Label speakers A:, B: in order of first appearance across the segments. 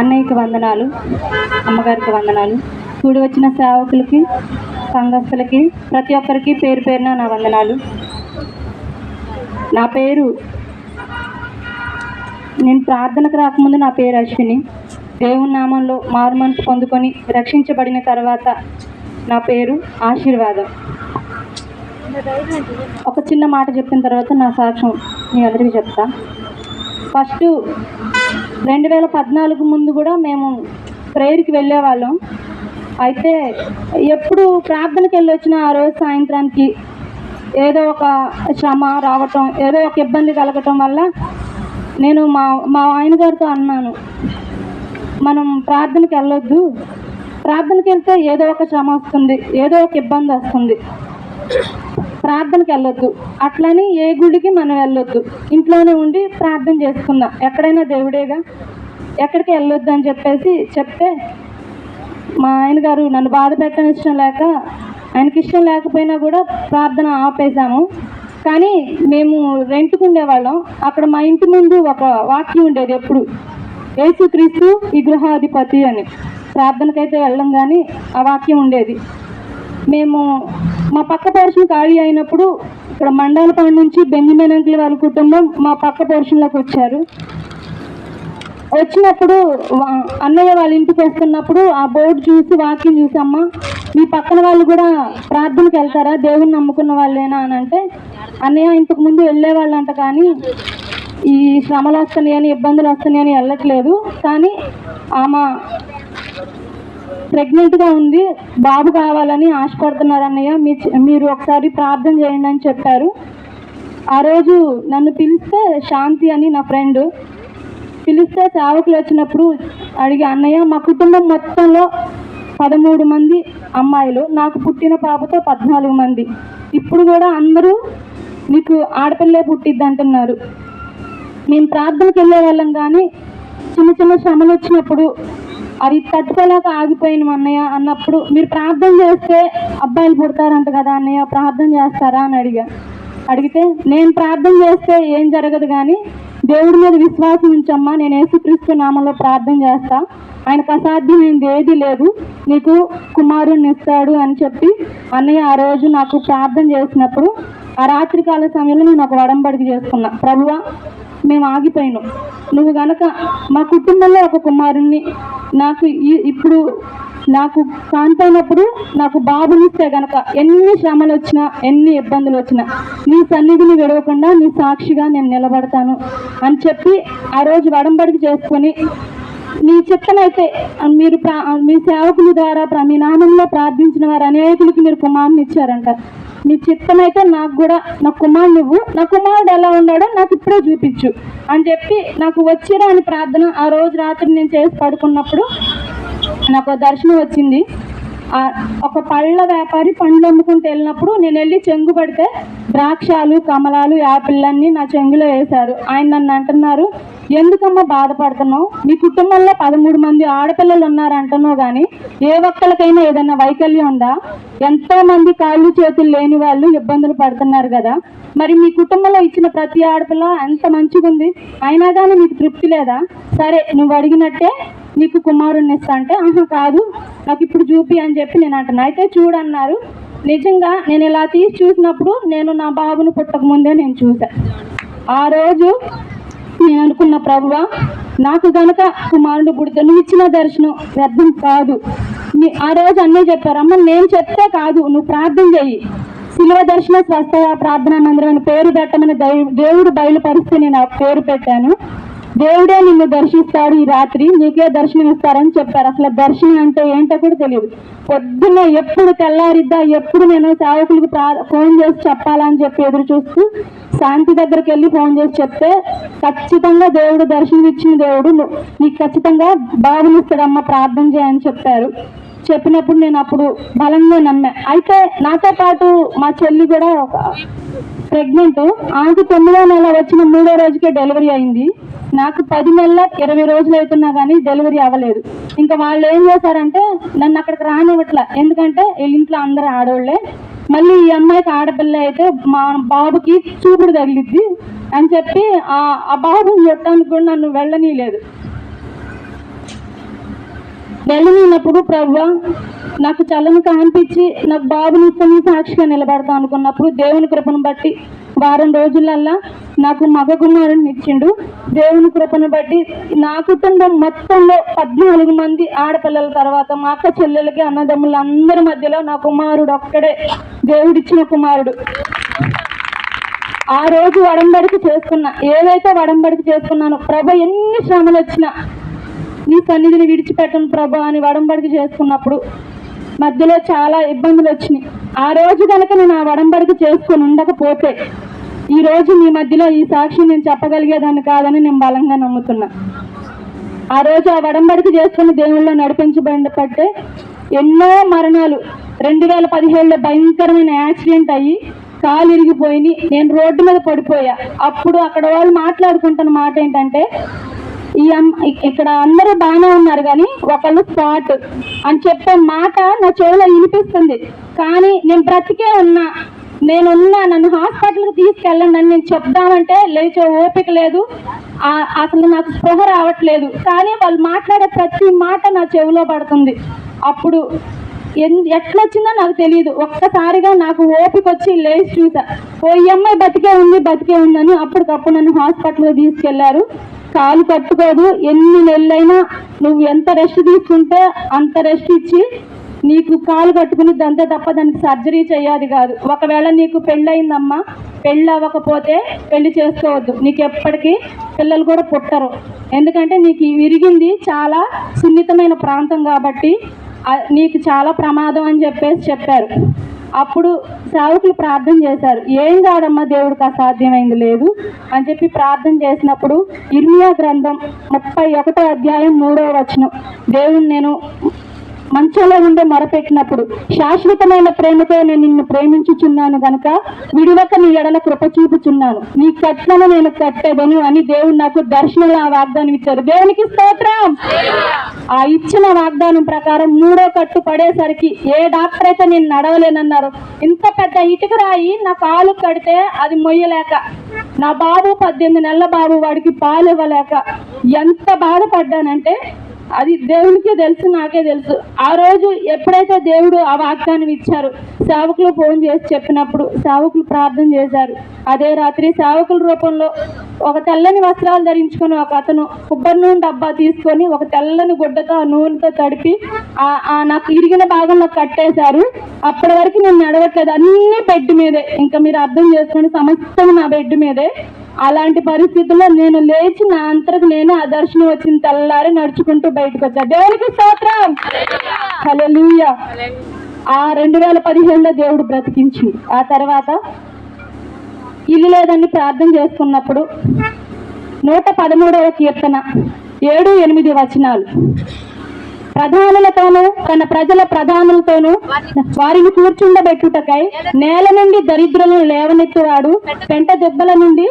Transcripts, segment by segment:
A: అన్నయ్యకి వందనాలు అమ్మగారికి వందనాలు. కూడి వచ్చిన సేవకులకి సంఘస్థులకి ప్రతి ఒక్కరికి పేరు పేరున నా వందనాలు. నా పేరు నేను ప్రార్థనకు రాకముందు నా పేరు అశ్విని. దేవుని నామంలో మారు మనసు పొందుకొని రక్షించబడిన తర్వాత నా పేరు ఆశీర్వాదం. ఒక చిన్న మాట చెప్పిన తర్వాత నా సాక్ష్యం మీ అందరికీ చెప్తా. ఫస్ట్ రెండు వేల పద్నాలుగు ముందు కూడా మేము ప్రేయర్కి వెళ్ళేవాళ్ళం. అయితే ఎప్పుడు ప్రార్థనకి వెళ్ళొచ్చిన ఆ రోజు సాయంత్రానికి ఏదో ఒక శ్రమ రావటం ఏదో ఒక ఇబ్బంది కలగటం వల్ల నేను మా మా ఆయన గారితో అన్నాను మనం ప్రార్థనకి వెళ్ళొద్దు. ప్రార్థనకి వెళ్తే ఏదో ఒక శ్రమ వస్తుంది ఏదో ఒక ఇబ్బంది వస్తుంది. ప్రార్థనకి వెళ్ళొద్దు. అట్లని ఏ గుడికి మనం వెళ్ళొద్దు. ఇంట్లోనే ఉండి ప్రార్థన చేసుకుందాం. ఎక్కడైనా దేవుడేగా? ఎక్కడికి వెళ్ళొద్దు అని చెప్పేసి చెప్తే మా ఆయన గారు నన్ను బాధ పెట్టని ఇష్టం లేక ఆయనకి ఇష్టం లేకపోయినా కూడా ప్రార్థన ఆపేశాము. కానీ మేము రెంట్కు ఉండేవాళ్ళం. అక్కడ మా ఇంటి ముందు ఒక వాక్యం ఉండేది ఎప్పుడు? యేసుక్రీస్తు ఈ గృహాధిపతి అని. ప్రార్థనకైతే వెళ్ళం కానీ ఆ వాక్యం ఉండేది. మేము మా పక్క పోర్షన్ ఖాళీ అయినప్పుడు ఇక్కడ మండలపాడు నుంచి బెంజమిన్ అంకుల్ వాళ్ళ కుటుంబం మా పక్క పోర్షన్లోకి వచ్చారు. వచ్చినప్పుడు అన్నయ్య వాళ్ళ ఇంటికి వస్తున్నప్పుడు ఆ బోర్డు చూసి వాక్యం చూసమ్మా మీ పక్కన వాళ్ళు కూడా ప్రార్థనకి వెళ్తారా? దేవుని నమ్ముకున్న వాళ్ళేనా? అని అంటే అన్నయ్య ఇంతకు ముందు వెళ్ళేవాళ్ళంట కానీ ఈ శ్రమలు వస్తున్నాయని ఇబ్బందులు వస్తున్నాయని వెళ్ళట్లేదు. కానీ ఆమె ప్రెగ్నెంట్గా ఉంది బాబు కావాలని ఆశపడుతున్నారు అన్నయ్య. మీరు ఒకసారి ప్రార్థన చేయండి అని చెప్పారు. ఆ రోజు నన్ను పిలిస్తే శాంతి అని నా ఫ్రెండ్ పిలిస్తే సేవకులు వచ్చినప్పుడు అడిగి అన్నయ్య మా కుటుంబం మొత్తంలో పదమూడు మంది అమ్మాయిలు నాకు పుట్టిన పాపతో పద్నాలుగు మంది. ఇప్పుడు కూడా అందరూ నీకు ఆడపిల్లే పుట్టిద్ది అంటున్నారు. మేము ప్రార్థనకి వెళ్ళే వాళ్ళం కానీ చిన్న చిన్న శ్రమలు వచ్చినప్పుడు అవి తట్టుకోలేక ఆగిపోయిన అన్నయ్య అన్నప్పుడు. మీరు ప్రార్థన చేస్తే అబ్బాయిలు పుడతారంట కదా అన్నయ్య ప్రార్థన చేస్తారా అని అడిగా. అడిగితే నేను ప్రార్థన చేస్తే ఏం జరగదు కానీ దేవుడి మీద విశ్వాసం ఉంచమ్మా నేను యేసుక్రీస్తు నామంలో ప్రార్థన చేస్తా. ఆయనకు అసాధ్యమైనది ఏది లేదు. నీకు కుమారుణ్ణి ఇస్తాడు అని చెప్పి అన్నయ్య ఆ రోజు నాకు ప్రార్థన చేసినప్పుడు ఆ రాత్రికాల సమయంలో నేను ఒక వడంబడికి చేసుకున్నా. ప్రభువా మేము ఆగిపోయినాం. నువ్వు గనక మా కుటుంబంలో ఒక కుమారుణ్ణి నాకు ఈ- ఇప్పుడు నాకు కాంతైనప్పుడు నాకు బాబునిస్తే గనక ఎన్ని శ్రమలు వచ్చినా ఎన్ని ఇబ్బందులు వచ్చినా నీ సన్నిధిని విడవకుండా నీ సాక్షిగా నేను నిలబడతాను అని చెప్పి ఆ రోజు వడంబడికి చేసుకొని నీ చిత్తనైతే మీరు ప్రా- మీ సేవకుల ద్వారా మీ నామంలో ప్రార్థించిన వారు అనేకులకి మీరు కుమారుని ఇచ్చారంట. నీ చిత్తమైతే నాకు కూడా నా కుమారుడు నువ్వు నా కుమారుడు ఎలా ఉన్నాడో నాకు ఇప్పుడే చూపించు. అని చెప్పి నాకు వచ్చిరా అని ప్రార్థన ఆ రోజు రాత్రి నేను చేసి పడుకున్నప్పుడు నాకు దర్శనం వచ్చింది. ఆ ఒక పళ్ళ వ్యాపారి పండ్లు అమ్ముకుంటూ వెళ్ళినప్పుడు నేను వెళ్ళి చెంగు పడితే ద్రాక్షాలు కమలాలు యాపిల్లన్నీ నా చెంగులో వేశారు. ఆయన నన్ను అంటున్నారు ఎందుకమ్మా బాధపడుతున్నావు? మీ కుటుంబంలో పదమూడు మంది ఆడపిల్లలు ఉన్నారు అంటున్నావు కానీ ఏ ఒక్కరికైనా ఏదైనా వైకల్యం ఉందా? ఎంతో మంది కాళ్ళు చేతులు లేని వాళ్ళు ఇబ్బందులు పడుతున్నారు కదా. మరి మీ కుటుంబంలో ఇచ్చిన ప్రతి ఆడపిల్ల ఎంత మంచిగా ఉంది అయినా కానీ నీకు తృప్తి లేదా? సరే నువ్వు అడిగినట్టే నీకు కుమారుణ్ణి ఇస్తా అంటే ఆహా కాదు. నాకు ఇప్పుడు చూపి అని చెప్పి నేను అంటున్నా. అయితే చూడన్నారు. నిజంగా నేను ఇలా తీసి చూసినప్పుడు నేను నా బాబును పుట్టక ముందే నేను చూసా. ఆ రోజు నేను అనుకున్న ప్రభువా. నాకు గనక కుమారుడు పుడితే నువ్వు ఇచ్చిన దర్శనం వ్యర్థం కాదు. ఆ రోజు అన్నీ చెప్పారు అమ్మ నేను చెప్తే కాదు నువ్వు ప్రార్థన చెయ్యి శిలువ దర్శన స్వస్థ ప్రార్థన మందిరం అని పేరు పెట్టమని దేవుడు బయలుపరిస్తే నేను ఆ పేరు పెట్టాను. దేవుడే నిన్ను దర్శిస్తాడు ఈ రాత్రి. నీకే దర్శనం ఇస్తారని చెప్పారు. అసలు దర్శనం అంటే ఏంటో కూడా తెలియదు. పొద్దున్న ఎప్పుడు తెల్లారిద్దా ఎప్పుడు నేను సేవకులకు ఫోన్ చేసి చెప్పాలని చెప్పి ఎదురు చూస్తూ శాంతి దగ్గరికి వెళ్ళి ఫోన్ చేసి చెప్తే ఖచ్చితంగా దేవుడు దర్శనం ఇచ్చిన దేవుడు నీకు ఖచ్చితంగా బాబునిస్తాడమ్మ ప్రార్థన చేయని చెప్పారు. చెప్పినప్పుడు నేను అప్పుడు బలంగా నమ్మా అయితే నాతో పాటు మా చెల్లి కూడా ఒక ప్రెగ్నెంట్ ఆమెకు తొమ్మిదో నెల వచ్చిన మూడో రోజుకే డెలివరీ అయింది. నాకు పది నెలల ఇరవై రోజులు అవుతున్నా కానీ డెలివరీ అవ్వలేదు. ఇంకా వాళ్ళు ఏం చేశారంటే నన్ను అక్కడికి రానివ్వట్లే. ఎందుకంటే వీళ్ళ ఇంట్లో అందరూ ఆడవాళ్ళే మళ్ళీ ఈ అమ్మాయికి ఆడపిల్ల అయితే మా బాబుకి చూపుడు తగిలిద్ది అని చెప్పి ఆ ఆ బాబుని చూడటానికి కూడా నన్ను వెళ్ళనీయలేదు. వెళ్ళినప్పుడు ప్రభు నాకు చల్లని కనిపించి నాకు బాబుని ఇస్తాను సాక్షిగా నిలబడతాను అనుకున్నప్పుడు దేవుని కృపను బట్టి వారం రోజులల్లా నాకు మగ కుమారుని ఇచ్చిండు. దేవుని కృపను బట్టి నా కుటుంబం మొత్తంలో పద్నాలుగు మంది ఆడపిల్లల తర్వాత మా అక్క చెల్లెలకి అన్నదమ్ముల అందరి మధ్యలో నా కుమారుడు ఒక్కడే దేవుడిచ్చిన కుమారుడు. ఆ రోజు వడంబడికి చేసుకున్నా. ఏదైతే వడంబడికి చేసుకున్నానో ప్రభ ఎన్ని శ్రమలు వచ్చినా నీ సన్నిధిని విడిచిపెట్టను ప్రభా అని వడంబడికి చేసుకున్నప్పుడు మధ్యలో చాలా ఇబ్బందులు వచ్చినాయి. ఆ రోజు కనుక నేను ఆ వడంబడికి చేసుకొని ఉండకపోతే ఈ రోజు మీ మధ్యలో ఈ సాక్షి నేను చెప్పగలిగేదాన్ని కాదని నేను బలంగా నమ్ముతున్నా. ఆ రోజు ఆ వడంబడికి చేసుకుని దేవుళ్ళు నడిపించబడిపట్టే ఎన్నో మరణాలు రెండు వేల పదిహేడులో భయంకరమైన యాక్సిడెంట్ అయ్యి కాలు ఇరిగిపోయి నేను రోడ్డు మీద పడిపోయా. అప్పుడు అక్కడ వాళ్ళు మాట్లాడుకుంటున్న మాట ఏంటంటే ఈ ఇక్కడ అందరూ బాగానే ఉన్నారు కానీ ఒకళ్ళు స్పాట్ అని చెప్పే మాట నా చెవిలో వినిపిస్తుంది. కానీ నేను బ్రతికే ఉన్నా. నేనున్నా నన్ను హాస్పిటల్కి తీసుకెళ్ళండి అని నేను చెప్దామంటే లేచే ఓపిక లేదు. అసలు నాకు స్పృహ రావట్లేదు. కానీ వాళ్ళు మాట్లాడే ప్రతి మాట నా చెవిలో పడుతుంది. అప్పుడు ఎన్- ఎట్లొచ్చిందో నాకు తెలియదు ఒక్కసారిగా నాకు ఓపిక వచ్చి లేచి చూసా. ఓ ఈ అమ్మాయి బతికే ఉంది బతికే ఉందని అప్పటికప్పుడు నన్ను హాస్పిటల్కి తీసుకెళ్ళారు. కాలు కట్టుకోదు. ఎన్ని నెలలైనా నువ్వు ఎంత రెస్ట్ తీసుకుంటే అంత రెస్ట్ ఇచ్చి నీకు కాలు కట్టుకుని దంతే తప్ప దానికి సర్జరీ చేయాలి కాదు. ఒకవేళ నీకు పెళ్ళయిందమ్మా పెళ్ళి అవ్వకపోతే పెళ్ళి చేసుకోవద్దు. నీకు ఎప్పటికీ పిల్లలు కూడా పుట్టరు. ఎందుకంటే నీకు విరిగింది చాలా సున్నితమైన ప్రాంతం కాబట్టి నీకు చాలా ప్రమాదం అని చెప్పేసి చెప్పారు. అప్పుడు సేవకులు ప్రార్థన చేశారు. ఏం కాదమ్మా దేవుడికి అసాధ్యమైంది లేదు అని చెప్పి ప్రార్థన చేసినప్పుడు ఇర్మియా గ్రంథం ముప్పై ఒకటో అధ్యాయం మూడో వచనం. దేవుని నేను మంచంలో ఉండే మొరపెట్టినప్పుడు శాశ్వతమైన ప్రేమతో నేను నిన్ను ప్రేమించుచున్నాను గనక విడివక నీ ఎడల కృప చూపుచున్నాను. నీ కట్నము నేను కట్టేదను అని దేవుడు నాకు దర్శనం ఆ వాగ్దానం ఇచ్చారు దేవునికి స్తోత్రం. ఆ ఇచ్చిన వాగ్దానం ప్రకారం మూడో కట్టు పడేసరికి ఏ డాక్టర్ అయితే నేను నడవలేనన్నారు ఇంత పెద్ద ఇటుక రాయి నా కాలు కడితే అది మొయ్యలేక నా బాబు పద్దెనిమిది నెలల బాబు వాడికి పాలు ఇవ్వలేక ఎంత బాధపడ్డానంటే అది దేవునికే తెలుసు నాకే తెలుసు. ఆ రోజు ఎప్పుడైతే దేవుడు ఆ వాగ్దానం ఇచ్చారు సేవకులు ఫోన్ చేసి చెప్పినప్పుడు సేవకులు ప్రార్థన చేశారు. అదే రాత్రి సేవకుల రూపంలో ఒక తెల్లని వస్త్రాలు ధరించుకొని ఒక అతను కొబ్బరి నూనె డబ్బా తీసుకొని ఒక తెల్లని గుడ్డతో ఆ నూనెతో తడిపి నాకు ఇరిగిన భాగంలో కట్టేశారు. అప్పటి వరకు నేను నడవట్లేదు. అన్ని బెడ్ మీదే. ఇంకా మీరు అర్థం చేసుకోండి సమస్తం నా బెడ్ మీదే. అలాంటి పరిస్థితుల్లో నేను లేచి నా అంతరకు నేను ఆ దర్శనం వచ్చిన తెల్లారి నడుచుకుంటూ బయటకు వచ్చా. దేవునికి స్తోత్రం. హల్లెలూయా. ఆ రెండు వేల పదిహేనులో దేవుడు బ్రతికించి ఆ తర్వాత ఇల్లు లేదని ప్రార్థన చేసుకున్నప్పుడు నూట పదమూడవ కీర్తన ఏడు ఎనిమిది వచనాలు. ప్రధానులతోనూ తన ప్రజల ప్రధానులతోనూ వారిని కూర్చుండబెట్టుటకై నేల నుండి దరిద్రులను లేవనెత్తురాడు. పెంట దెబ్బల నుండి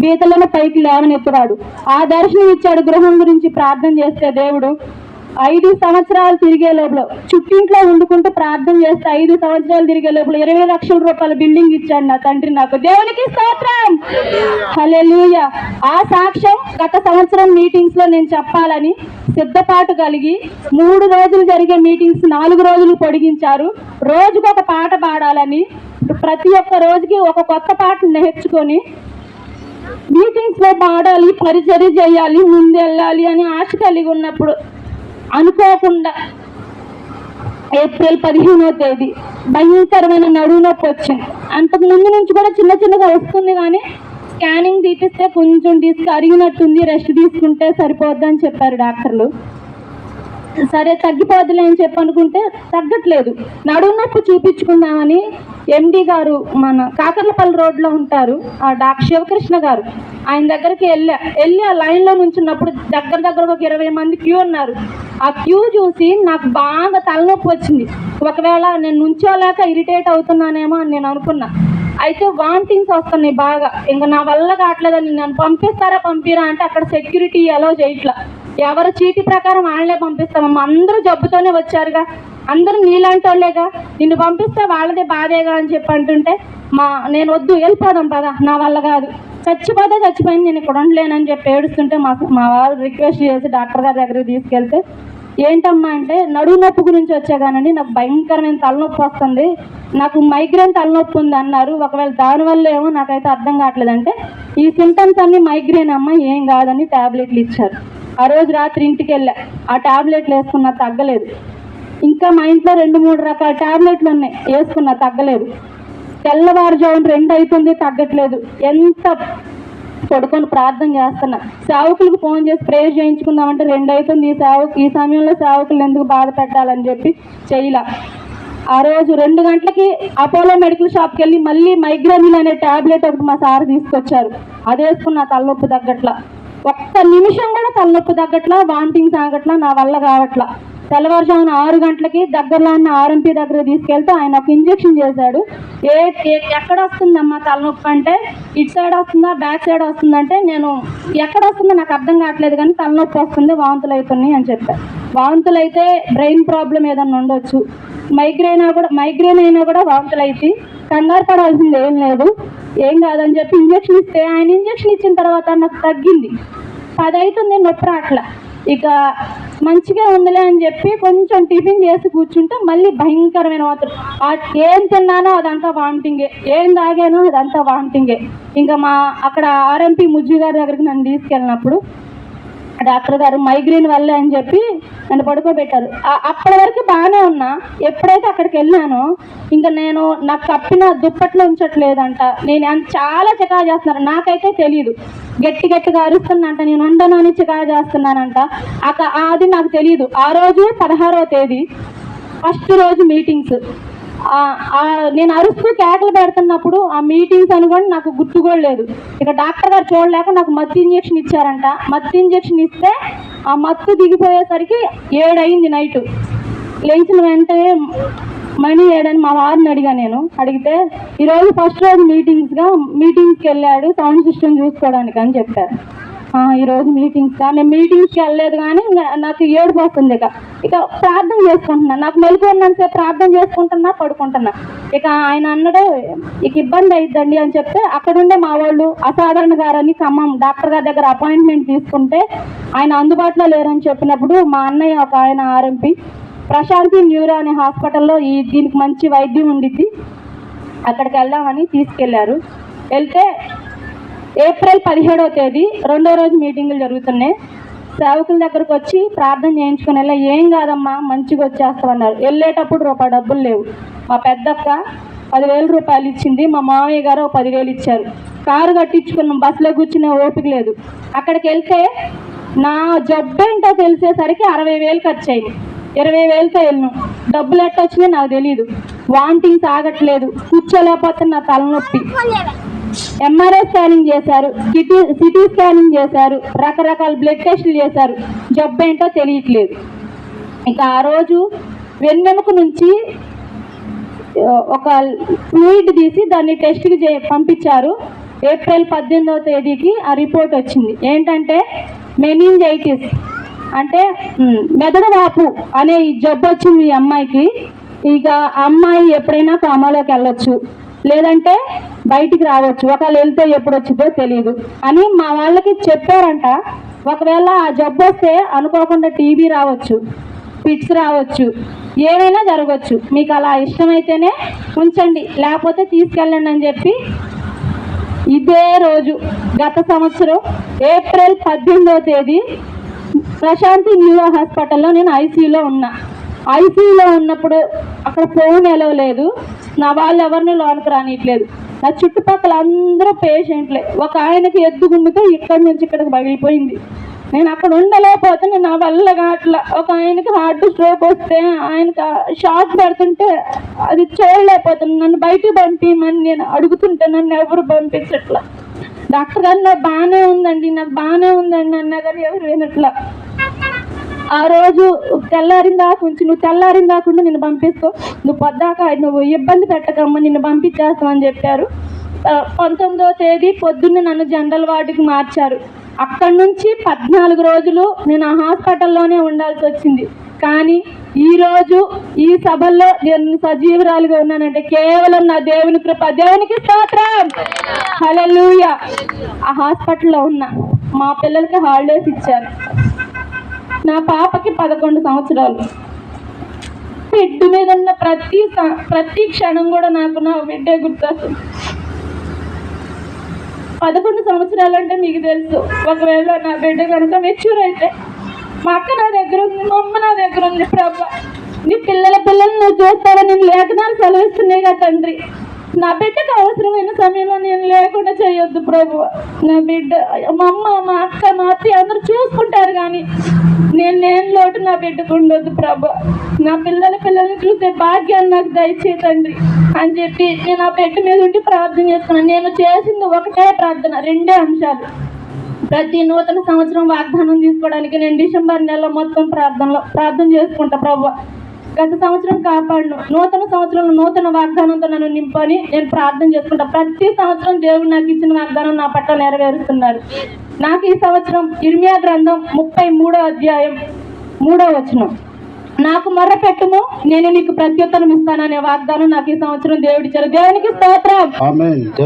A: బీతలను పైకి లేవనెత్తురాడు. ఆ దర్శనం ఇచ్చాడు గృహం గురించి ప్రార్థన చేస్తే దేవుడు ఐదు సంవత్సరాలు తిరిగే లోపల చుట్టింట్లో వండుకుంటూ ప్రార్థన చేస్తే ఐదు సంవత్సరాలు తిరిగే లోపల ఇరవై లక్షల రూపాయల బిల్డింగ్ ఇచ్చాడు నా తండ్రి నాకు. దేవునికి స్తోత్రం. హల్లెలూయా. ఆ సాక్ష్యం గత సంవత్సరం మీటింగ్స్లో నేను చెప్పాలని సిద్ధపాటు కలిగి మూడు రోజులు జరిగే మీటింగ్స్ నాలుగు రోజులు పొడిగించారు. రోజుకు ఒక పాట పాడాలని ప్రతి ఒక్క రోజుకి ఒక కొత్త పాట నేర్చుకొని మీటింగ్స్లో పాడాలి పరిచర్య చేయాలి ముందెళ్ళాలి అని ఆశ కలిగి ఉన్నప్పుడు అనుకోకుండా ఏప్రిల్ పదిహేనో తేదీ భయంకరమైన నడువు నొప్పి వచ్చింది. అంతకు ముందు నుంచి కూడా చిన్న చిన్నగా వస్తుంది కానీ స్కానింగ్ తీపిస్తే కొంచెం డిస్క్ అరిగినట్టుంది రెస్ట్ తీసుకుంటే సరిపోద్ది అని చెప్పారు డాక్టర్లు. సరే తగ్గిపోద్దులే అని చెప్పి అనుకుంటే తగ్గట్లేదు. నడుము నొప్పి చూపించుకుందామని ఎండి గారు మన కాకర్లపల్లి రోడ్లో ఉంటారు ఆ డాక్టర్ శివకృష్ణ గారు. ఆయన దగ్గరికి వెళ్ళా. వెళ్ళి ఆ లైన్లో నుంచున్నప్పుడు దగ్గర దగ్గర ఒక ఇరవై మంది క్యూ ఉన్నారు. ఆ క్యూ చూసి నాకు బాగా తలనొప్పి వచ్చింది. ఒకవేళ నేను నుంచోలేక ఇరిటేట్ అవుతున్నానేమో అని నేను అనుకున్నా. అయితే వామిటింగ్స్ వస్తున్నాయి బాగా. ఇంకా నా వల్ల కావట్లేదని నన్ను పంపిస్తారా పంపిరా అంటే అక్కడ సెక్యూరిటీ అలో చేయట్లా. ఎవరు చీటి ప్రకారం వాళ్ళనే పంపిస్తామమ్మా. అందరూ జబ్బుతోనే వచ్చారుగా. అందరూ నీలాంటి వాళ్ళేగా నిన్ను పంపిస్తే వాళ్ళదే బాధేగా అని చెప్పి అంటుంటే మా నేను వద్దు వెళ్ళిపోదాం పదా. నా వల్ల కాదు. చచ్చిపోతే చచ్చిపోయింది నేను ఇక్కడ ఉండలేనని చెప్పి ఏడుస్తుంటే మా మా వారు రిక్వెస్ట్ చేసి డాక్టర్ గారి దగ్గరికి తీసుకెళ్తే ఏంటమ్మా అంటే నడుము నొప్పి గురించి వచ్చాగానండి నాకు భయంకరమైన తలనొప్పి వస్తుంది నాకు మైగ్రేన్ తలనొప్పి ఉంది అన్నారు ఒకవేళ దానివల్ల ఏమో నాకైతే అర్థం కావట్లేదు అంటే ఈ సింటమ్స్ అన్ని మైగ్రేన్ అమ్మ ఏం కాదని ట్యాబ్లెట్లు ఇచ్చారు. ఆ రోజు రాత్రి ఇంటికి వెళ్ళా ఆ ట్యాబ్లెట్లు వేసుకున్నా తగ్గలేదు. ఇంకా మా ఇంట్లో రెండు మూడు రకాల ట్యాబ్లెట్లు ఉన్నాయి వేసుకున్నా తగ్గలేదు. తెల్లవారుజామున రెండు అవుతుంది తగ్గట్లేదు. ఎంత పడుకొని ప్రార్థన చేస్తున్నా. సేవకులకు ఫోన్ చేసి ప్రేయర్ చేయించుకుందామంటే రెండు అవుతుంది ఈ సేవకు ఈ సమయంలో సేవకులు ఎందుకు బాధ పెట్టాలని చెప్పి చేయలా. ఆ రోజు రెండు గంటలకి అపోలో మెడికల్ షాప్కి వెళ్ళి మళ్ళీ మైగ్రేనిల్ అనే ట్యాబ్లెట్ ఒకటి మా సార్ తీసుకొచ్చారు. అది వేసుకున్న తలనొప్పి తగ్గట్లా. ఒక్క నిమిషం కూడా తలనొప్పి తగ్గట్లా వామిటింగ్స్ ఆగట్లా నా వల్ల కావట్లా. తెల్లవారుజామున ఆరు గంటలకి దగ్గరలో ఉన్న ఆర్ఎంపీ దగ్గర తీసుకెళ్తే ఆయన ఒక ఇంజెక్షన్ చేశాడు. ఏ ఎక్కడ వస్తుందమ్మా తలనొప్పి అంటే? ఇటు సైడ్ వస్తుందా బ్యాక్ సైడ్ వస్తుందంటే నేను ఎక్కడ వస్తుందో నాకు అర్థం కావట్లేదు కానీ తలనొప్పి వస్తుంది వాంతులు అవుతున్నాయి అని చెప్పారు వాంతులు అయితే బ్రెయిన్ ప్రాబ్లం ఏదన్నా ఉండొచ్చు. మైగ్రేన్ కూడా మైగ్రేన్ అయినా కూడా వాంతులు అయితే కంగారు పడాల్సింది ఏం లేదు. ఏం కాదని చెప్పి ఇంజక్షన్ ఇస్తే ఆయన ఇంజక్షన్ ఇచ్చిన తర్వాత నాకు తగ్గింది. పది అవుతుంది నొప్పి రాట్లా ఇక మంచిగా ఉందిలే అని చెప్పి కొంచెం టిఫిన్ చేసి కూర్చుంటే మళ్ళీ భయంకరమైన వాతలు ఏం తిన్నానో అదంతా వామిటింగే. ఏం తాగానో అదంతా వామిటింగే. ఇంకా మా అక్కడ ఆర్ఎంపీ ముజ్జు గారి దగ్గరికి నన్ను తీసుకెళ్ళినప్పుడు డాక్టర్ గారు మైగ్రేన్ వల్లే అని చెప్పి నన్ను పడుకోబెట్టారు. అప్పటి వరకు బాగానే ఉన్నా. ఎప్పుడైతే అక్కడికి వెళ్ళానో ఇంకా నేను నాకు కప్పిన దుప్పట్లో ఉంచట్లేదంట. నేను చాలా చికా చేస్తున్నారు. నాకైతే తెలియదు గట్టి గట్టిగా అరుస్తున్నంట నేను ఉండను అని చికా చేస్తున్నానంట. అక అది నాకు తెలియదు ఆ రోజు పదహారవ తేదీ ఫస్ట్ రోజు మీటింగ్స్. నేను అరుస్తూ కేకలు పెడుతున్నప్పుడు ఆ మీటింగ్స్ అని కూడా నాకు గుర్తు కూడా లేదు. ఇక డాక్టర్ గారు చూడలేక నాకు మత్తు ఇంజెక్షన్ ఇచ్చారంట. మత్తు ఇంజెక్షన్ ఇస్తే ఆ మత్తు దిగిపోయేసరికి ఏడయింది నైట్ లేచిన వెంటనే మనీ ఏడని మా వారిని అడిగా నేను. అడిగితే ఈరోజు ఫస్ట్ రోజు మీటింగ్స్గా మీటింగ్స్కి వెళ్ళాడు సౌండ్ సిస్టమ్ చూసుకోవడానికి అని చెప్పారు. ఈరోజు మీటింగ్స్ నేను మీటింగ్స్కి వెళ్ళలేదు కానీ నాకు ఏడుపు వస్తుంది ఇక. ఇక ప్రార్థన చేసుకుంటున్నా. నాకు మెలకు ఉన్నంతసేపు ప్రార్థన చేసుకుంటున్నా పడుకుంటున్నా. ఇక ఆయన అన్నాడు ఇక ఇబ్బంది అయిద్దండి అని చెప్తే అక్కడుండే మా వాళ్ళు అసాధారణ గారని ఖమ్మం డాక్టర్ గారి దగ్గర అపాయింట్మెంట్ తీసుకుంటే ఆయన అందుబాటులో లేరని చెప్పినప్పుడు మా అన్నయ్య ఒక ఆయన ఆర్ఎంపీ ప్రశాంతి న్యూరో అనే హాస్పిటల్లో ఈ దీనికి మంచి వైద్యం ఉండిద్ది. అక్కడికి వెళ్దామని తీసుకెళ్ళారు. వెళ్తే ఏప్రిల్ పదిహేడవ తేదీ రెండో రోజు మీటింగులు జరుగుతున్నాయి. సేవకుల దగ్గరకు వచ్చి ప్రార్థన చేయించుకునేలా ఏం కాదమ్మా మంచిగా వచ్చేస్తామన్నారు వెళ్ళేటప్పుడు రూపాయి డబ్బులు లేవు. మా పెద్దక్క పదివేల రూపాయలు ఇచ్చింది మా మామయ్య గారు ఒక పదివేలు ఇచ్చారు. కారు కట్టించుకున్నాం బస్సులో కూర్చునే ఓపిక లేదు. అక్కడికి వెళ్తే నా జబ్బు ఏంటో తెలిసేసరికి అరవై వేలు ఖర్చు అయింది ఇరవై వేలతో వెళ్ళను. డబ్బులు ఎట్ట వచ్చినాయో నాకు తెలియదు వాంటింగ్స్ ఆగట్లేదు. కూర్చోలేకపోతే నా తలనొప్పి. ఎంఆర్ఐ స్కానింగ్ చేశారు సిటీ సిటీ స్కానింగ్ చేశారు రకరకాల బ్లడ్ టెస్టులు చేశారు. జబ్బు ఏంటో తెలియట్లేదు. ఇంకా ఆ రోజు వెన్నెముక నుంచి ఒక ఫ్లూయిడ్ తీసి దాన్ని టెస్ట్కి చే పంపించారు. ఏప్రిల్ పద్దెనిమిదవ తేదీకి ఆ రిపోర్ట్ వచ్చింది. ఏంటంటే మెనింజైటిస్ అంటే మెదడు వాపు అనే ఈ జబ్బు వచ్చింది ఈ అమ్మాయికి. ఇక అమ్మాయి ఎప్పుడైనా కామాలోకి వెళ్ళొచ్చు. లేదంటే బయటికి రావచ్చు. ఒకవేళ వెళ్తే ఎప్పుడు వచ్చిందో తెలియదు అని మా వాళ్ళకి చెప్పారంట ఒకవేళ ఆ జబ్బు వస్తే అనుకోకుండా టీబీ రావచ్చు పిట్స్ రావచ్చు ఏమైనా జరగవచ్చు. మీకు అలా ఇష్టమైతేనే ఉంచండి లేకపోతే తీసుకెళ్ళండి అని చెప్పి ఇదే రోజు గత సంవత్సరం ఏప్రిల్ పద్దెనిమిదవ తేదీ ప్రశాంతి న్యూరో హాస్పిటల్లో నేను ఐసీయూలో ఉన్నా. ఐసీయూలో ఉన్నప్పుడు అక్కడ ఫోన్ ఎలవలేదు నా వాళ్ళు ఎవరిని లోనికి రానియట్లేదు. నా చుట్టుపక్కల అందరూ పేషెంట్లే. ఒక ఆయనకి ఎద్దు గుమ్మితే ఇక్కడి నుంచి ఇక్కడికి పగిలిపోయింది. నేను అక్కడ ఉండలేకపోతే నేను నా వల్ల అట్లా ఒక ఆయనకి హార్ట్ స్ట్రోక్ వస్తే ఆయనకి షాక్ పడుతుంటే అది చూడలేకపోతున్నాను నన్ను బయటికి పంపించమని నేను అడుగుతుంటే నన్ను ఎవరు పంపించట్లా? డాక్టర్ గారు నాకు బాగానే ఉందండి నాకు బాగానే ఉందండి అన్నా గారు ఎవరు వినట్లా? ఆ రోజు తెల్లారిన దాకా ఉంచి నువ్వు తెల్లారిన దాకుండా నిన్ను పంపిస్తావు. నువ్వు పొద్దాక నువ్వు ఇబ్బంది పెట్టకమ్మా నిన్ను పంపించేస్తావు అని చెప్పారు. ఆ, పంతొమ్మిదవ తేదీ పొద్దున్న నన్ను జనరల్ వార్డుకి మార్చారు. అక్కడి నుంచి పద్నాలుగు రోజులు నేను ఆ హాస్పిటల్లోనే ఉండాల్సి వచ్చింది. కానీ ఈ రోజు ఈ సభల్లో నేను సజీవురాలుగా ఉన్నానంటే కేవలం నా దేవుని కృప దేవునికి స్తోత్రం. హల్లెలూయా. ఆ హాస్పిటల్లో ఉన్నా మా పిల్లలకి హాలిడేస్ ఇచ్చారు. నా పాపకి పదకొండు సంవత్సరాలు. బిడ్డ మీద ఉన్న ప్రతి ప్రతి క్షణం కూడా నాకు నా బిడ్డే గుర్తొస్తుంది. పదకొండు సంవత్సరాలు అంటే మీకు తెలుసు. ఒకవేళ నా బిడ్డ కనుక మెచ్యూర్ అయితే మా అక్క నా దగ్గర ఉంది మా అమ్మ నా దగ్గర ఉంది ప్రభా. నీ పిల్లల పిల్లల్ని నువ్వు చూస్తావా? నేను లేఖనాలు సెలవిస్తున్నాయి కదా తండ్రి. నా బిడ్డకు అవసరమైన సమయంలో నేను లేకుండా చేయొద్దు ప్రభు. నా బిడ్డ మా అమ్మ మా అక్క మా అత్తయ్య అందరూ చూసుకుంటారు కానీ నేను నేను లోటు నా బిడ్డకు ఉండొద్దు ప్రభు. నా పిల్లల పిల్లల్ని చూసే భాగ్యాన్ని నాకు దయచేతండి అని చెప్పి నేను ఆ బిడ్డ మీద ఉండి ప్రార్థన చేస్తున్నాను నేను చేసింది ఒకటే ప్రార్థన రెండే అంశాలు. ప్రతి నూతన సంవత్సరం వాగ్దానం తీసుకోవడానికి నేను డిసెంబర్ నెల మొత్తం ప్రార్థనలో ప్రార్థన చేసుకుంటా ప్రభు. గత సంవత్సరం కాపాడును. నూతన సంవత్సరంలో నూతన వాగ్దానంతో నన్ను నింపని నేను ప్రార్థన చేసుకుంటా. ప్రతి సంవత్సరం దేవుడు నాకు ఇచ్చిన వాగ్దానం నా పట్ల నెరవేరుస్తున్నారు. నాకు ఈ సంవత్సరం ఇర్మియా గ్రంథం ముప్పై మూడో అధ్యాయం మూడో వచనం. నాకు మొర్ర పెట్టుము నేను నీకు ప్రత్యుత్తరం ఇస్తాననే వాగ్దానం నాకు ఈ సంవత్సరం దేవుడిచ్చారు దేవునికి స్తోత్రం.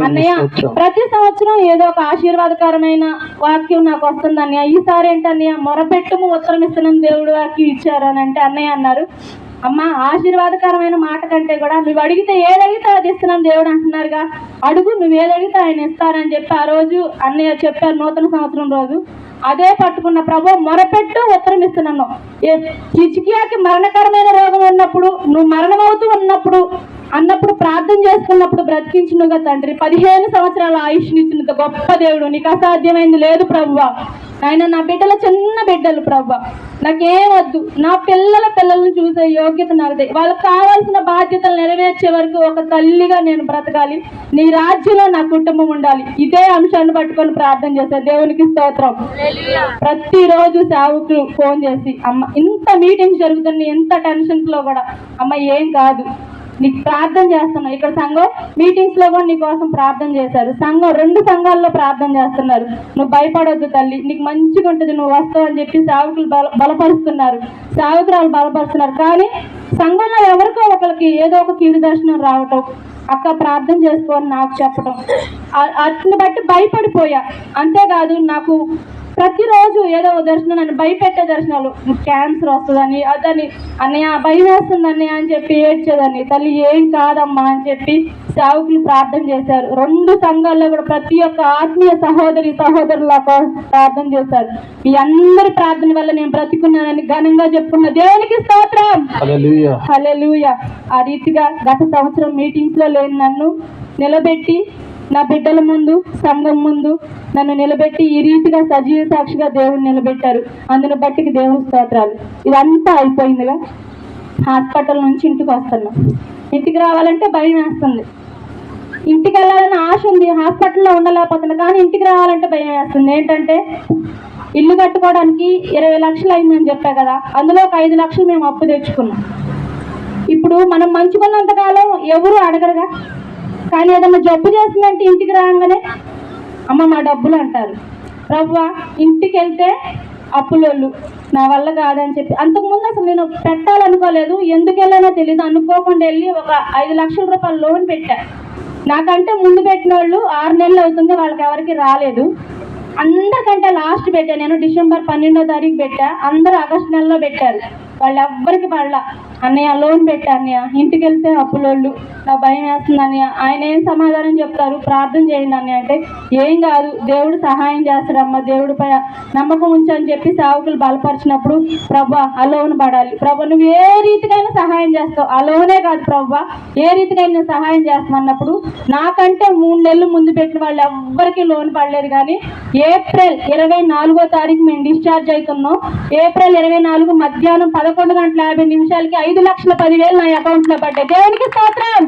A: అన్నయ్య ప్రతి సంవత్సరం ఏదో ఒక ఆశీర్వాదకరమైన వాక్యం నాకు వస్తుంది అన్నయ్య. ఈసారి ఏంటన్నయ్య మొరపెట్టుము ఉత్తరం ఇస్తున్నాను దేవుడు వాక్యం ఇచ్చారు అని అంటే అన్నయ్య అన్నారు. అమ్మ ఆశీర్వాదకరమైన మాట కంటే కూడా నువ్వు అడిగితే ఏదడిగితే అది ఇస్తున్నాను దేవుడు అంటున్నారుగా. అడుగు నువ్వు ఏదడిగితే ఆయన ఇస్తారని చెప్పి ఆ రోజు అన్నయ్య చెప్పారు నూతన సంవత్సరం రోజు. అదే పట్టుకున్న ప్రభు మొరపెట్టు ఉత్తరం ఇస్తున్నాను ఏ మరణకరమైన రోగం ఉన్నప్పుడు నువ్వు మరణమవుతూ ఉన్నప్పుడు అన్నప్పుడు ప్రార్థన చేసుకున్నప్పుడు బ్రతికించునుగా తండ్రి. పదిహేను సంవత్సరాల ఆయుష్నిచ్చినంత గొప్ప దేవుడు నీకు అసాధ్యమైంది లేదు ప్రభువా. ఆయన నా బిడ్డల చిన్న బిడ్డలు ప్రభా. నాకేం వద్దు. నా పిల్లల పిల్లల్ని చూసే యోగ్యత నాకు వాళ్ళకి కావాల్సిన బాధ్యతలు నెరవేర్చే వరకు ఒక తల్లిగా నేను బ్రతకాలి. నీ రాజ్యంలో నా కుటుంబం ఉండాలి. ఇదే అంశాన్ని పట్టుకొని ప్రార్థన చేశారు దేవునికి స్తోత్రం. ప్రతిరోజు సేవకు ఫోన్ చేసి అమ్మ ఇంత మీటింగ్స్ జరుగుతున్నాయి ఎంత టెన్షన్స్లో కూడా. అమ్మ ఏం కాదు. నీకు ప్రార్థన చేస్తున్నావు ఇక్కడ సంఘం మీటింగ్స్లో కూడా నీ కోసం ప్రార్థన చేశారు. సంఘం రెండు సంఘాల్లో ప్రార్థన చేస్తున్నారు. నువ్వు భయపడొద్దు తల్లి. నీకు మంచిగా ఉంటుంది. నువ్వు వస్తావు అని చెప్పి సేవకులు బల బలపరుస్తున్నారు. సేవకురాలు బలపరుస్తున్నారు. కానీ సంఘంలో ఎవరికో ఒకరికి ఏదో ఒక కీడు దర్శనం రావటం అక్క ప్రార్థన చేసుకోని నాకు చెప్పడం అట్ని బట్టి భయపడిపోయా. అంతేకాదు నాకు ప్రతిరోజు ఏదో దర్శనం నన్ను భయపెట్టే దర్శనాలు. క్యాన్సర్ వస్తుందని అదని అన్నయ్య భయం వేస్తుంది అన్నయ్య అని చెప్పి ఏడ్చేదని తల్లి ఏం కాదమ్మా అని చెప్పి సేవకులు ప్రార్థన చేశారు. రెండు సంఘాల్లో కూడా ప్రతి ఒక్క ఆత్మీయ సహోదరి సహోదరుల ప్రార్థన చేశారు. మీ అందరి ప్రార్థన వల్ల నేను బ్రతికున్నానని ఘనంగా చెప్పుకున్న దేవునికి స్తోత్రం.
B: హల్లెలూయ.
A: ఆ రీతిగా గత సంవత్సరం మీటింగ్స్లో లేని నన్ను నిలబెట్టి నా బిడ్డల ముందు సంఘం ముందు నన్ను నిలబెట్టి ఈ రీతిగా సజీవ సాక్షిగా దేవుడు నిలబెట్టారు. అందును బట్టి దేవుని స్తోత్రాలు. ఇదంతా అయిపోయిందిగా హాస్పిటల్ నుంచి ఇంటికి వస్తున్నాం. ఇంటికి రావాలంటే భయం వేస్తుంది. ఇంటికి వెళ్ళాలని ఆశ ఉంది. హాస్పిటల్లో ఉండలేకపోతున్నా కానీ ఇంటికి రావాలంటే భయం వేస్తుంది. ఏంటంటే ఇల్లు కట్టుకోవడానికి ఇరవై లక్షలు అయిందని చెప్పా కదా. అందులో ఒక ఐదు లక్షలు మేము అప్పు తెచ్చుకున్నాం. ఇప్పుడు మనం మంచుకున్నంత కాలం ఎవరు అడగరుగా? కానీ ఏదన్నా జబ్బు చేసిందంటే ఇంటికి రాగానే అమ్మ మా డబ్బులు అంటారు. రవ్వ ఇంటికి వెళ్తే అప్పులోళ్ళు నా వల్ల కాదని చెప్పి. అంతకుముందు అసలు నేను పెట్టాలనుకోలేదు. ఎందుకు వెళ్ళానో తెలియదు అనుకోకుండా వెళ్ళి ఒక ఐదు లక్షల రూపాయలు లోన్ పెట్టా. నాకంటే ముందు పెట్టిన వాళ్ళు ఆరు నెలలు అవుతుంది వాళ్ళకి ఎవరికి రాలేదు. అందరికంటే లాస్ట్ పెట్టా. నేను డిసెంబర్ పన్నెండో తారీఖు పెట్టా. అందరూ ఆగస్ట్ నెలలో పెట్టారు. వాళ్ళు ఎవ్వరికి పడలా. అన్నయ్య లోన్ పెట్టా అన్నయ్య. ఇంటికి వెళ్తే అప్పులోళ్ళు నా భయం వేస్తుంది అన్నయ్య. ఆయన ఏం సమాధానం చెప్తారు? ప్రార్థన చేయండి అన్నయ్య. అంటే ఏం కాదు. దేవుడు సహాయం చేస్తాడమ్మా. దేవుడిపై నమ్మకం ఉంచని చెప్పి సేవకులు బలపరిచినప్పుడు ప్రభా ఆ లోన్ పడాలి. ప్రభా నువ్వు ఏ రీతికైనా సహాయం చేస్తావు. ఆ లోనే కాదు ప్రభా. ఏ రీతికైనా సహాయం చేస్తామన్నప్పుడు నాకంటే మూడు నెలలు ముందు పెట్టిన వాళ్ళు ఎవ్వరికి లోన్ పడలేదు. కానీ ఏప్రిల్ ఇరవై నాలుగో తారీఖు మేము డిశ్చార్జ్ అవుతున్నాం. ఏప్రిల్ ఇరవై నాలుగు మధ్యాహ్నం పదకొండు గంటల యాభై నిమిషాలకి ఐదు లక్షల పదివేలు నా అకౌంట్లో పడ్డాయి. దేవునికి స్తోత్రం.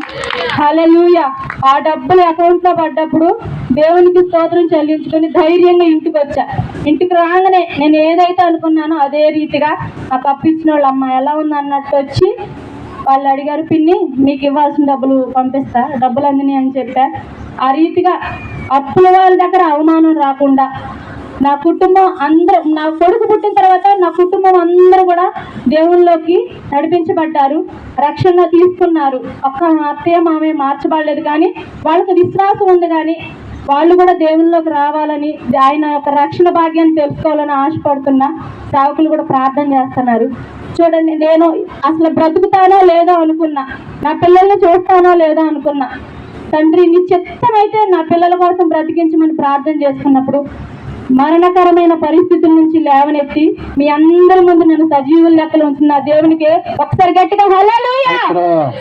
A: హలలుయ ఆ డబ్బులు అకౌంట్లో పడ్డప్పుడు దేవునికి స్తోత్రం చెల్లించుకొని ధైర్యంగా ఇంటికి వచ్చా. ఇంటికి రాగానే నేను ఏదైతే అనుకున్నానో అదే రీతిగా ఆ అప్పించిన వాళ్ళ అమ్మ ఎలా ఉంది అన్నట్టు వచ్చి వాళ్ళు అడిగారు పిన్ని మీకు ఇవ్వాల్సిన డబ్బులు పంపిస్తా. డబ్బులు అందినాయి అని చెప్పా. ఆ రీతిగా అప్పుల వాళ్ళ దగ్గర అవమానం రాకుండా నా కుటుంబం అందరూ నా కొడుకు పుట్టిన తర్వాత నా కుటుంబం అందరూ కూడా దేవుళ్ళలోకి నడిపించబడ్డారు రక్షణ తీసుకున్నారు. ఒక్క అత్తయ్య మామే మార్చబడలేదు కానీ వాళ్ళకి విశ్వాసం ఉంది కానీ వాళ్ళు కూడా దేవునిలోకి రావాలని ఆయన యొక్క రక్షణ భాగ్యాన్ని తెలుసుకోవాలని ఆశపడుతున్న సేవకులు కూడా ప్రార్థన చేస్తున్నారు. చూడండి నేను అసలు బ్రతుకుతానో లేదో అనుకున్నా నా పిల్లల్ని చూస్తానో లేదో అనుకున్నా. తండ్రి నీ చిత్తమైతే నా పిల్లల కోసం బ్రతికించమని ప్రార్థన చేసుకున్నప్పుడు మరణకరమైన పరిస్థితుల నుంచి లేవనెత్తి మీ అందరి ముందు నేను సజీవుల లెక్కలు ఉంచిన దేవునికి ఒకసారి గట్టిగా హల్లెలూయా!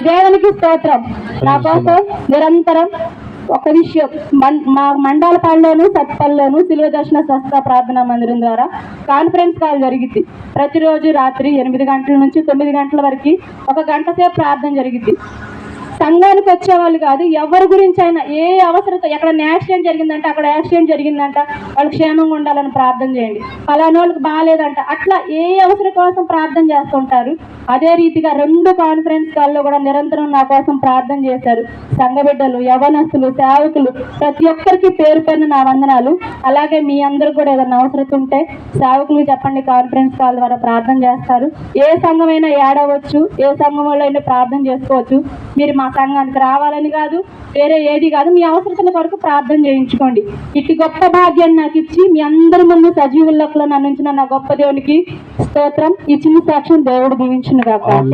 A: దేవునికి స్తోత్రం. నా కోసం నిరంతరం ఒక విషయం మన్- మా మండలపాడులోను సత్పల్లిలోను శిలువ దర్శన స్వస్థ ప్రార్థనా మందిరం ద్వారా కాన్ఫరెన్స్ కాల్ జరిగింది. ప్రతిరోజు రాత్రి ఎనిమిది గంటల నుంచి తొమ్మిది గంటల వరకు ఒక గంట సేపు ప్రార్థన జరిగింది. సంఘానికి వచ్చేవాళ్ళు కాదు ఎవరి గురించి అయినా ఏ అవసరత ఎక్కడ యాక్సిడెంట్ జరిగిందంటే అక్కడ యాక్సిడెంట్ జరిగిందంట వాళ్ళు క్షేమంగా ఉండాలని ప్రార్థన చేయండి. ఫలాని వాళ్ళకి బాగాలేదంట అట్లా ఏ అవసరం కోసం ప్రార్థన చేస్తుంటారు? అదే రీతిగా రెండు కాన్ఫరెన్స్ కాల్లో కూడా నిరంతరం నా కోసం ప్రార్థన చేశారు. సంఘ బిడ్డలు యవనస్తులు సేవకులు ప్రతి ఒక్కరికి పేరు పైన నా వందనాలు. అలాగే మీ అందరికి కూడా ఏదైనా అవసరం ఉంటే సేవకులు చెప్పండి కాన్ఫరెన్స్ కాల్ ద్వారా ప్రార్థన చేస్తారు. ఏ సంఘమైనా ఏడవచ్చు ఏ సంఘంలో అయినా ప్రార్థన చేసుకోవచ్చు. మీరు మా సంఘానికి రావాలని కాదు వేరే ఏది కాదు మీ అవసరతల కొరకు ప్రార్థన చేయించుకోండి. ఇటు గొప్ప భాగ్యాన్ని నాకు ఇచ్చి మీ అందరి ముందు సజీవుల్లోకి నన్ను నా గొప్ప దేవునికి స్తోత్రం. ఈ చిన్న సాక్ష్యం దేవుడు దీవించిన కాక